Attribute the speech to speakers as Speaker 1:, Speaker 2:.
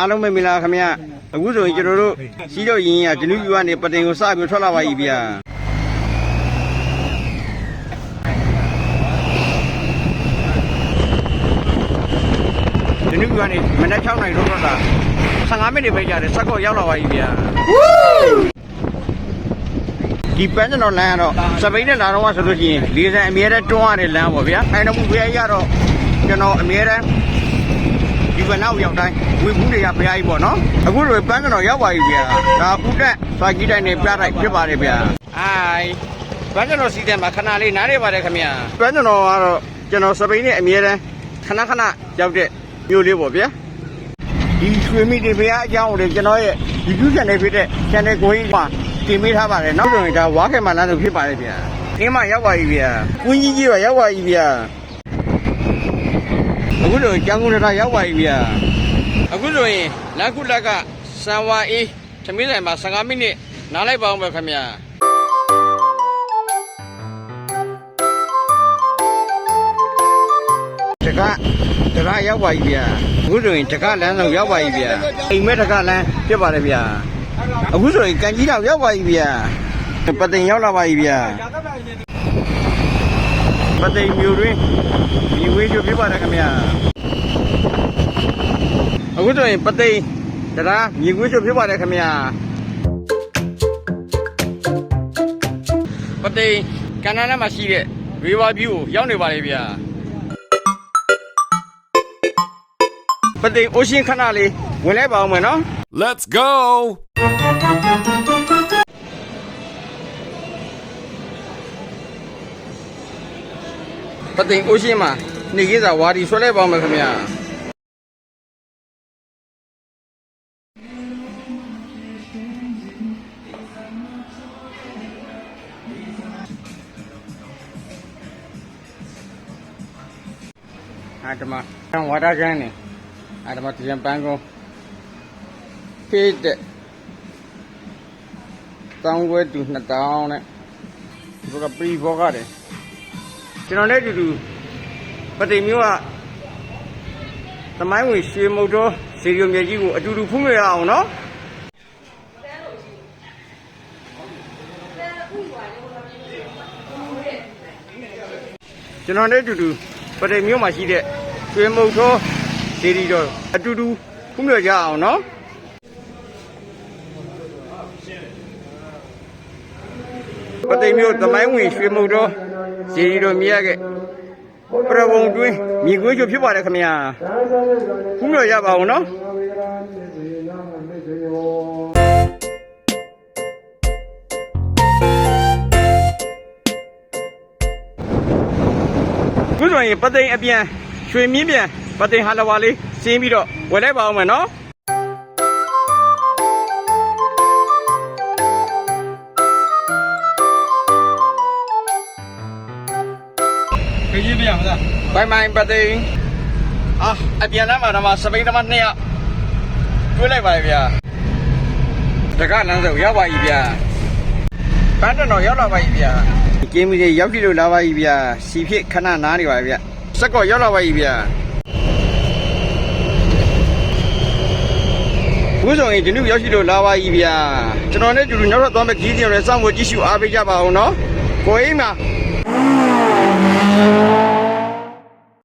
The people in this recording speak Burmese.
Speaker 1: အားလုံးပဲမင်္ဂလာခင်ဗျအခုဆိုရင်ကျွန်တော်တို့စီးတော့ရင်ကဂျနူးယူကနေပတင်ကိုစပြီးထွက်လာပါပြီဗျာဂျနူးယူကနေမနက်6နာရီတော့ထွက်တာ15မိနစ်ပဲကြာတယ်စက်ကောရောက်လာပါပြီဗျာဒီပန်းကျွန်တော်လမ်းကတော့စပိန်နဲ့လာတော့ဆိုလို့ရှိရင်လေးစံအမြဲတမ်းတွန်းရတဲ့လမ်းပေါ့ဗျာအဲတော့ဘုရားကြီးကတော့ကျွန်တော်အမြဲတမ်း ဒီကနောက်ရောက်တိုင်းဝေဘူးတွေကဘုရားကြီးပေါ့နော်အခုလိုပန်းကတော့ရောက်ပါပြီဗျာဒါပူတက်စာကြီးတိုင်းနဲ့ပြတိုက်ဖြစ်ပါတယ်ဗျာအိုင်ပန်းကတော့စီတယ်မှာခဏလေးနားနေပါတယ်ခင်ဗျာပန်းကတော့ကတော့ကျွန်တော်စပိန်နဲ့အမြဲတမ်းခဏခဏရောက်တဲ့မျိုးလေးပေါ့ဗျာဒီရွှေမိတွေဘုရားအကြောင်းကိုကျွန်တော်ရဲ့ YouTube channel ဖြစ်တဲ့ channel ကိုကြီးမှာတင်ပေးထားပါတယ်နောက်ဆိုရင်ဒါဝါခဲမှာလမ်းလို့ဖြစ်ပါတယ်ဗျာအင်းမရောက်ပါပြီဗျာကွင်းကြီးကြီးပါရောက်ပါပြီဗျာ အခုလိုကျောင်းကုန်းထရောက်ပါပြီဗျာအခုဆိုရင်လက်ခုလက်ကစံဝါအေးသမီးဆိုင်မှာ15မိနစ်နားလိုက်ပါအောင်ပဲခင်ဗျာတကတကရောက်ပါပြီဗျာအခုဆိုရင်တကလမ်းဆောင်ရောက်ပါပြီဗျာအိမ်မဲတကလမ်းပြတ်ပါတယ်ဗျာအခုဆိုရင်ကန်ကြီးတောင်ရောက်ပါပြီဗျာပသိမ်ရောက်လာပါပြီဗျာ ပသိမ်မြို့တွင်ဒီဝေးကျပြပါတယ်ခင်ဗျာအခုဆိုရင်ပသိမ်တရားမြေကွေးချုပ်ဖြစ်ပါတယ်ခင်ဗျာပသိမ်ကန္နာနာမှာရှိတဲ့ River View ကိုရောက်နေပါလေဗျာပသိမ် Ocean ခဏလေးဝင်လိုက်ပါအောင်မယ်နော်
Speaker 2: Let's go!
Speaker 1: ပသိမ် Ocean မှာနေကင်းစာဝါဒီဆွဲလိုက်ပါအောင်မယ်ခင်ဗျာအာတမဆံဝါဒကန်းနေအာတမတရံပန်းကုန်းဖေးတဲ့တောင်းဝဲတူ2000နဲ့ဒီဘက်ကပရီဘောကတယ် ကျွန်တော်လည်းအတူတူပတိမ်မျိုးကသမိုင်းဝင်ရွှေမုတ်တော်ဇေဒီယိုမြေကြီးကိုအတူတူဖုံးရအောင်နော်ကျွန်တော်လည်းအတူတူပတိမ်မျိုးမှာရှိတဲ့ရွှေမုတ်တော်ဇေဒီတော်အတူတူဖုံးရကြအောင်နော်ပတိမ်မျိုးသမိုင်းဝင်ရွှေမုတ်တော် ဇေဒီတော်မြတ်ကပြဘုံတွင်းမြေကွေးချိုဖြစ်ပါတယ်ခင်ဗျာဖုံးရရပါအောင်နော်ခုဆိုရင်ပသိမ်အပြန်ရွှေမြင်းပြန်ပသိမ်ဟာလဝါလေးစင်းပြီးတော့ဝယ်လိုက်ပါအောင်မယ်နော် ခကြီးပြန်မလားဘိုင်မိုင်ပသိမ်အာအပြန်လမ်းမှာတော့စပိန်တမနှစ်ယောက်တွေးလိုက်ပါလေဗျာတကလမ်းစုံရောက်ပါပြီဗျာပန်းတတော်ရောက်လာပါပြီဗျာကင်းမီတွေရောက်ပြီလို့လာပါပြီဗျာစီဖြစ်ခဏနားနေပါပြီဗျစက်ကောရောက်လာပါပြီဗျာဘူးဆောင်ရင်ဒီနေ့ရောက်ရှိလို့လာပါပြီဗျာကျွန်တော်နဲ့တူတူနောက်တော့သွားမယ့်ကြီးစီတွေစောင့်ဖို့ကြည့်ရှုအားပေးကြပါအောင်နော်ကိုအိမ်မှာ